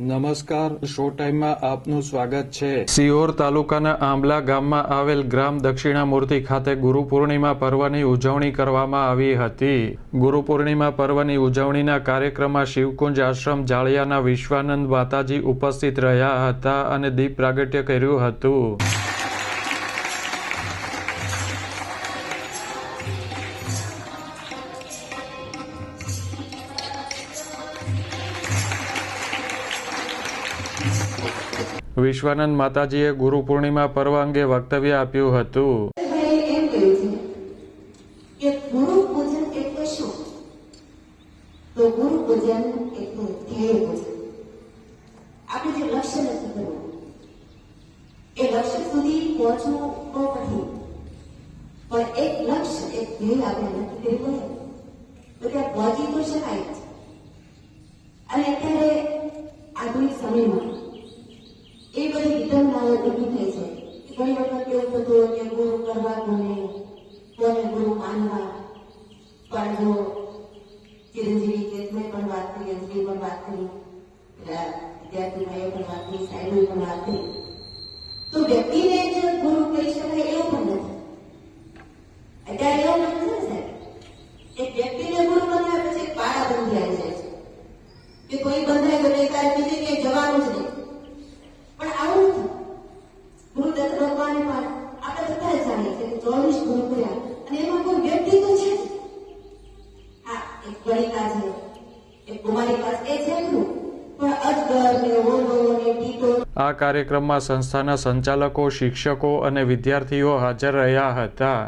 નમસ્કાર શો ટાઈમમાં આપનું સ્વાગત છે. સિહોર તાલુકાના આંબલા ગામમાં આવેલ ગ્રામ દક્ષિણામૂર્તિ ખાતે ગુરુ પૂર્ણિમા પર્વની ઉજવણી કરવામાં આવી હતી. ગુરુ પૂર્ણિમા પર્વની ઉજવણીના કાર્યક્રમમાં શિવકુંજ આશ્રમ જાળિયાના વિશ્વાનંદ માતાજી ઉપસ્થિત રહ્યા હતા અને દીપ પ્રાગટ્ય કર્યું હતું. વિશ્વાનંદ માતાજીએ ગુરુ પૂર્ણિમા પર્વ અંગે વક્તવ્ય આપ્યું હતું. અને અત્યારે આધુનિક સમયમાં એ બધી વિડંબનાઓ થઈ છે. ઘણી વખત એવું થતું કે ગુરુ કરવા કોને કોને ગુરુ માનવા, પણ જો ચિરંજીવી કેતને પણ વાત કરી અંજલી પણ વાત કરી પેલા વિદ્યાર્થી ભાઈઓ પણ વાત કરી સાહેબો પણ વાત કરી, તો વ્યક્તિને જ ગુરુ કહી શકાય એવું પણ નથી. અત્યારે એવું નથી ને સાહેબ એક વ્યક્તિને ગુરુ બનાવ્યા પછી પાળા આવી જાય છે. કે કોઈ બંધાય તો નહીં બીજે ક્યાંય જવાનું જ નહીં પણ આવું નથી ગુરુદત્ત ભગવાને પણ આપણે બધા જ જાણીએ છીએ કે ચોવીસ ગુરુ અને એમાં કોઈ વ્યક્તિ તો છે હા, એક ગણિકા છે. એક કુમારી પાસે છે આ કાર્યક્રમમાં સંસ્થાના સંચાલકો, શિક્ષકો અને વિદ્યાર્થીઓ હાજર રહ્યા હતા.